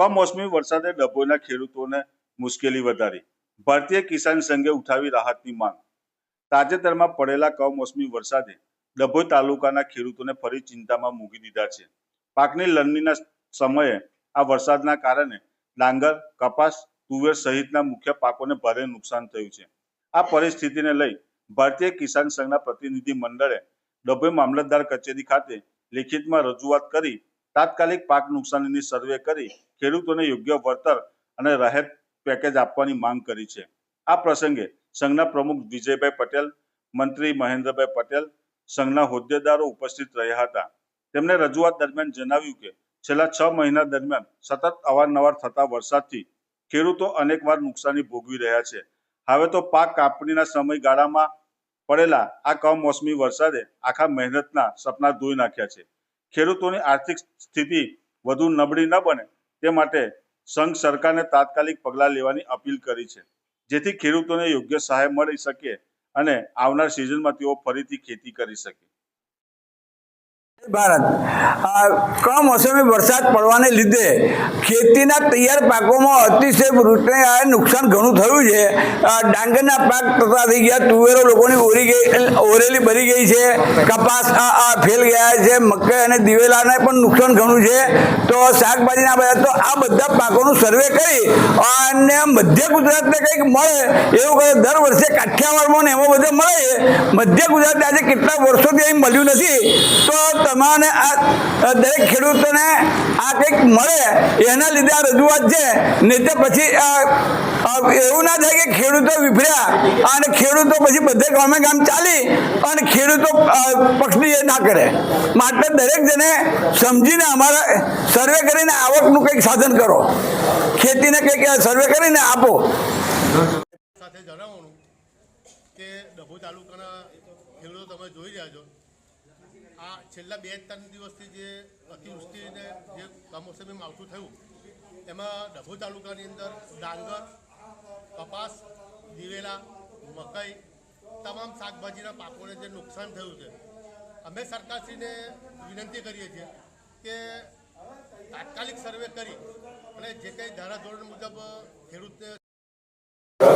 કમોસમી વરસાદે ડભોઈના ખેડૂતોને મુશ્કેલી વધારી. ભારતીય કિસાન સંઘે ઉઠાવી રાહતની માંગ. તાજેતરમાં પડેલા કમોસમી વરસાદે ડભોઈ તાલુકાના ખેડૂતોને ફરી ચિંતામાં મૂકી દીધા છે. પાકની લણણીના સમયે આ વરસાદના કારણે ડાંગર, કપાસ, તુવેર સહિતના મુખ્ય પાકોને ભારે નુકસાન થયું છે. આ પરિસ્થિતિને લઈ ભારતીય કિસાન સંઘના પ્રતિનિધિ મંડળે ડભોઈ મામલતદાર કચેરી ખાતે લેખિતમાં રજૂઆત કરી તાત્કાલિક પાક નુકસાનીની સર્વે કરી ખેડૂતોને યોગ્ય વળતર અને રાહત પેકેજ આપવાની માંગ કરી છે. આ પ્રસંગે સંઘના પ્રમુખ વિજયભાઈ પટેલ, મંત્રી મહેન્દ્રભાઈ પટેલ, સંઘના હોદ્દેદારો ઉપસ્થિત રહ્યા હતા. તેમણે રજૂઆત દરમિયાન જણાવ્યું કે, છેલ્લા છ મહિના દરમિયાન સતત અવારનવાર થતા વરસાદથી ખેડૂતો અનેકવાર નુકસાની ભોગવી રહ્યા છે. હવે તો પાક કાપણીના સમયગાળામાં પડેલા આ કમોસમી વરસાદે આખા મહેનતના સપના ધોઈ નાખ્યા છે. ખેડૂતોની આર્થિક સ્થિતિ વધુ નબળી ન બને તે માટે સંઘ સરકારને તાત્કાલિક પગલાં લેવાની અપીલ કરી છે. જેથી ખેડૂતોને યોગ્ય સહાય મળી શકે અને આવનાર સિઝનમાં તેઓ ફરીથી ખેતી કરી શકે. ભારત. કમોસમી વરસાદ પડવાને લીધે ખેતીના તૈયાર પાકોમાં અતિશય વૃષ્ટિને નુકસાન ઘણું થયું છે. ડાંગરના પાક તથા થઈ ગયા તુવેરો લોકોની ઓરી ગઈ ઓરેલી ભરી ગઈ છે. કપાસ ફેલ ગયા છે. મકાઈ અને દિવેલાને પણ નુકસાન ઘણું છે. તો શાકભાજીના બધા તો આ બધા પાકોનું સર્વે કરી અને મધ્ય ગુજરાતને કંઈક મળે એવું કહે. દર વર્ષે કાઠિયાવાડમાં ને એમાં બધે મળે. મધ્ય ગુજરાતને આજે કેટલા વર્ષોથી અહીં મળ્યું નથી. તો તમારે આ દરેક ખેડૂતોને આ કંઈક મળે, એના લીધે આ રજૂઆત છે. નહીં તો પછી એવું ના થાય કે ખેડૂતો વિફર્યા અને ખેડૂતો પછી બધે ગામે ગામ ચાલી અને ખેડૂતો પક્ષની એ ના કરે. માટે દરેક જણે સમજીને અમારા સર્વે કરીને આવકનું કંઈક સાધન કરો. ખેતીને કંઈક સર્વે કરીને આપો. સાથે જણાવવાનું કે ડભોઈ તાલુકાના ખેડૂતો તમે જોઈ રહ્યા છો. આ છેલ્લા બે ત્રણ દિવસથી જે અતિવૃષ્ટિને જે કમોસમી માવઠું થયું, એમાં ડભોઈ તાલુકાની અંદર ડાંગર, કપાસ, દિવેલા, મકાઈ, તમામ શાકભાજીના પાકોને જે નુકસાન થયું છે, અમે સરકારશ્રીને વિનંતી કરીએ છીએ કે તાત્કાલિક સર્વે કરી અને જે કંઈ ધારાધોરણ મુજબ ખેડૂતને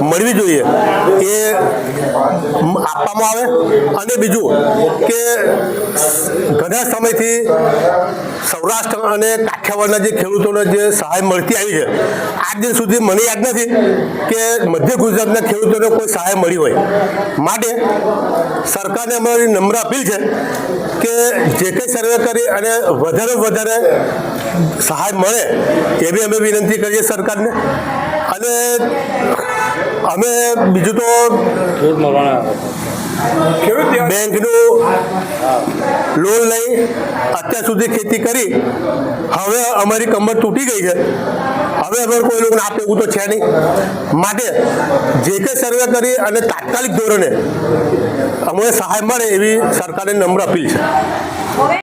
મળવી જોઈએ એ આપવામાં આવે અને બીજું કે ઘણા સમયથી સૌરાષ્ટ્ર અને કાઠિયાવાડના જે ખેડૂતોને જે સહાય મળતી આવી છે, આજ દિન સુધી મને યાદ નથી કે મધ્ય ગુજરાતના ખેડૂતોને કોઈ સહાય મળી હોય. માટે સરકારને અમારી નમ્ર અપીલ છે કે જે કંઈ સર્વે કરી અને વધારે વધારે સહાય મળે, એવી અમે વિનંતી કરીએ સરકારને. અને અમે બીજું તો બેંકનું લોન લઈ અત્યાર સુધી ખેતી કરી. હવે અમારી કમર તૂટી ગઈ છે. હવે અમે કોઈ લોકોને આપે એવું તો છે નહીં. માટે જે કંઈ સર્વે કરી અને તાત્કાલિક ધોરણે અમને સહાય મળે એવી સરકારને નમ્ર અપીલ છે.